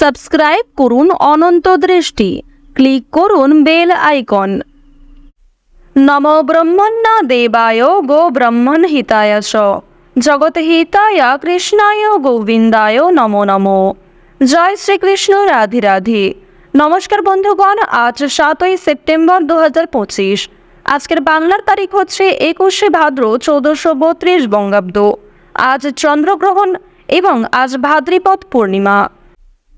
Subscribe করুন অনন্ত দৃষ্টি। Click করুন বেল আইকন। নম ব্রহ্মণ্য দেবায় গো ব্রহ্মণ হিতায় চ জগৎ হিতায় কৃষ্ণায় গোবিন্দায় নমো নমো। জয় শ্রীকৃষ্ণ, রাধে রাধে। নমস্কার বন্ধুগণ, আজ সাতই সেপ্টেম্বর দু হাজার পঁচিশ। আজকের বাংলার তারিখ হচ্ছে একুশে ভাদ্র চৌদ্দশো বত্রিশ বঙ্গাব্দ। আজ চন্দ্রগ্রহণ এবং আজ ভাদ্রিপদ পূর্ণিমা।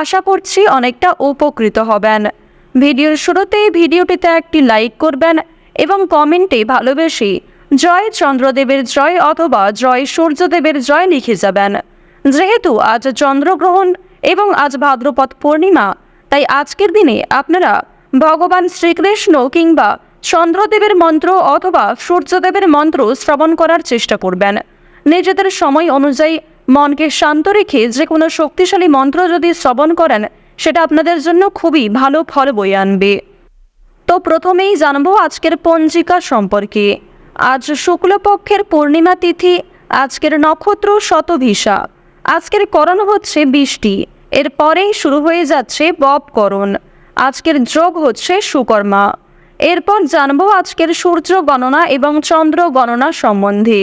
আশা করছি অনেকটা উপকৃত হবেন। ভিডিওর শুরুতেই ভিডিওটিতে একটি লাইক করবেন এবং কমেন্টে ভালোবেসে জয় চন্দ্রদেবের জয় অথবা জয় সূর্যদেবের জয় লিখে যাবেন। যেহেতু আজ চন্দ্রগ্রহণ এবং আজ ভাদ্রপদ পূর্ণিমা, তাই আজকের দিনে আপনারা ভগবান শ্রীকৃষ্ণ কিংবা চন্দ্রদেবের মন্ত্র অথবা সূর্যদেবের মন্ত্র শ্রবণ করার চেষ্টা করবেন। নিজেদের সময় অনুযায়ী মনকে শান্ত রেখে যে কোনো শক্তিশালী মন্ত্র যদি শ্রবণ করেন, সেটা আপনাদের জন্য খুবই ভালো ফল বয়ে আনবে। তো প্রথমেই জানব আজকের পঞ্জিকা সম্পর্কে। আজ শুক্লপক্ষের পূর্ণিমা তিথি, আজকের নক্ষত্র শতভিসা আজকের করণ হচ্ছে বৃষ্টি। এরপরেই শুরু হয়ে যাচ্ছে ববকরণ আজকের যোগ হচ্ছে সুকর্মা। এরপর জানব আজকের সূর্য গণনা এবং চন্দ্র গণনা সম্বন্ধে।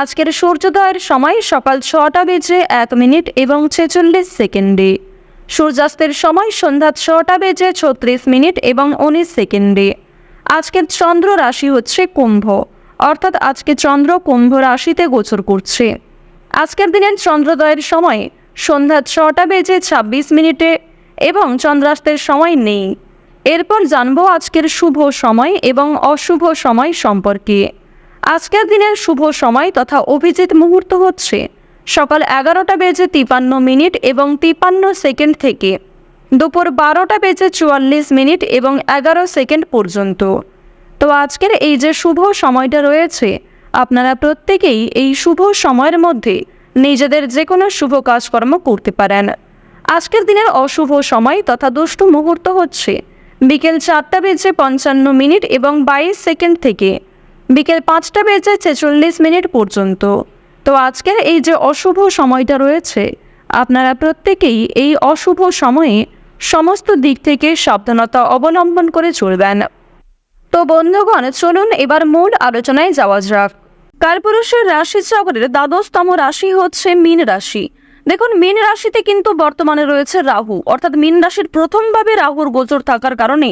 আজকের সূর্যোদয়ের সময় সকাল ছটা বেজে এক মিনিট এবং ছেচল্লিশ সেকেন্ডে। সূর্যাস্তের সময় সন্ধ্যা ছটা বেজে ছত্রিশ মিনিট এবং উনিশ সেকেন্ডে। আজকের চন্দ্র রাশি হচ্ছে কুম্ভ, অর্থাৎ আজকে চন্দ্র কুম্ভ রাশিতে গোচর করছে। আজকের দিনের চন্দ্রোদয়ের সময় সন্ধ্যা ছটা বেজে ছাব্বিশ মিনিটে এবং চন্দ্রাস্তের সময় নেই। এরপর জানব আজকের শুভ সময় এবং অশুভ সময় সম্পর্কে। আজকের দিনের শুভ সময় তথা অভিজিৎ মুহূর্ত হচ্ছে সকাল এগারোটা বেজে তিপান্ন মিনিট এবং তিপান্ন সেকেন্ড থেকে দুপুর বারোটা বেজে চুয়াল্লিশ মিনিট এবং এগারো সেকেন্ড পর্যন্ত। তো আজকের এই যে শুভ সময়টা রয়েছে, আপনারা প্রত্যেকেই এই শুভ সময়ের মধ্যে নিজেদের যে কোনো শুভ কাজকর্ম করতে পারেন। আজকের দিনের অশুভ সময় তথা দুষ্টু মুহূর্ত হচ্ছে বিকেল চারটা বেজে পঞ্চান্ন মিনিট এবং বাইশ সেকেন্ড থেকে বিকেল পাঁচটা বেজে ছেচল্লিশ মিনিট পর্যন্ত। তো আজকের এই যে অশুভ সময়টা রয়েছে, আপনারা প্রত্যেকেই এই অশুভ সময়ে সমস্ত দিক থেকে সাবধানতা অবলম্বন করে চলবেন। তো বন্ধুগণ, চলুন এবার মূল আলোচনায় যাওয়া যাক। কালপুরুষের রাশি চক্রের দ্বাদশতম রাশি হচ্ছে মীন রাশি। দেখুন, মীন রাশিতে কিন্তু বর্তমানে রয়েছে রাহু, অর্থাৎ মীন রাশির প্রথমভাবে রাহুর গোচর থাকার কারণে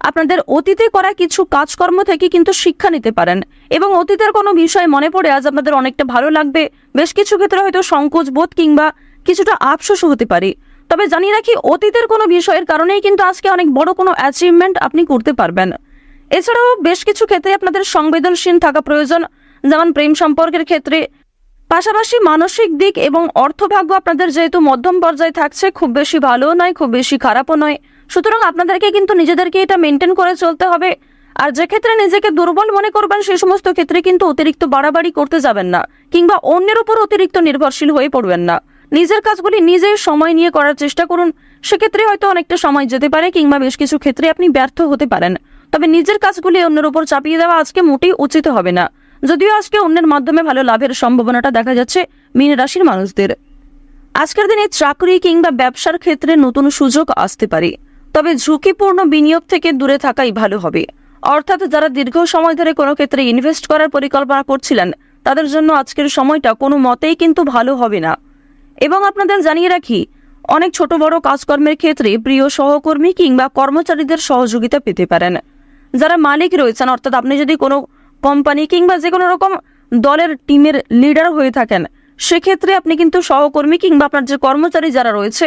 আপনাদের অতীতে করা কিছু কাজকর্ম থেকে কিন্তু শিক্ষা নিতে পারেন। এবং অতীতের কোনো বিষয় মনে পড়ে আজ আপনাদের অনেকটা ভালো লাগবে। বেশ কিছু ক্ষেত্রে হয়তো সংকোচ বোধ কিংবা কিছুটা আফসোস হতে পারে। তবে জানি রাখি, অতীতের কোনো বিষয়ের কারণেই কিন্তু আজকে অনেক বড় কোনো অ্যাচিভমেন্ট আপনি করতে পারবেন। এছাড়াও বেশ কিছু ক্ষেত্রে আপনাদের সংবেদনশীল থাকা প্রয়োজন। যেমন প্রেম সম্পর্কের ক্ষেত্রে। পাশাপাশি মানসিক দিক এবং অর্থভাগ্য আপনাদের যেহেতু মধ্যম পর্যায়ে থাকছে, খুব বেশি ভালোও নয়, খুব বেশি খারাপও নয়। সুতরাং আপনাদেরকে কিন্তু নিজেদেরকে এটা মেনটেন করে চলতে হবে। আর যে ক্ষেত্রে নিজেকে দুর্বল মনে করবেন সেই সমস্ত ক্ষেত্রে কিন্তু অতিরিক্ত বাড়াবাড়ি করতে যাবেন না, কিংবা অন্যের উপর অতিরিক্ত নির্ভরশীল হয়ে পড়বেন না। নিজের কাজগুলি নিজেই সময় নিয়ে করার চেষ্টা করুন। সেক্ষেত্রে হয়তো অনেকটা সময় যেতে পারে, কিংবা বেশ কিছু ক্ষেত্রে আপনি ব্যর্থ হতে পারেন। তবে নিজের কাজগুলি অন্যের উপর চাপিয়ে দেওয়া আজকে মোটেই উচিত হবে না। যদিও আজকে অন্যের মাধ্যমে ভালো লাভের সম্ভাবনাটা দেখা যাচ্ছে মীন রাশির মানুষদের। আজকের দিনে চাকরি কিংবা ব্যবসার ক্ষেত্রে নতুন সুযোগ আসতে পারে। তবে ঝুঁকিপূর্ণ বিনিয়োগ থেকে দূরে থাকাই ভালো হবে। অর্থাৎ যারা দীর্ঘ সময় ধরে কোনো ক্ষেত্রে ইনভেস্ট করার পরিকল্পনা করছিলেন, তাদের জন্য আজকের সময়টা কোনো মতেই কিন্তু ভালো হবে না। এবং আপনাদের জানিয়ে রাখি, অনেক ছোট বড় কাজকর্মের ক্ষেত্রে প্রিয় সহকর্মী কিংবা কর্মচারীদের সহযোগিতা পেতে পারেন। যারা মালিক রয়েছেন, অর্থাৎ আপনি যদি কোনো কোম্পানি কিংবা যে কোনো রকম দলের টিমের লিডার হয়ে থাকেন, সেক্ষেত্রে আপনি কিন্তু সহকর্মী কিংবা আপনার যে কর্মচারী যারা রয়েছে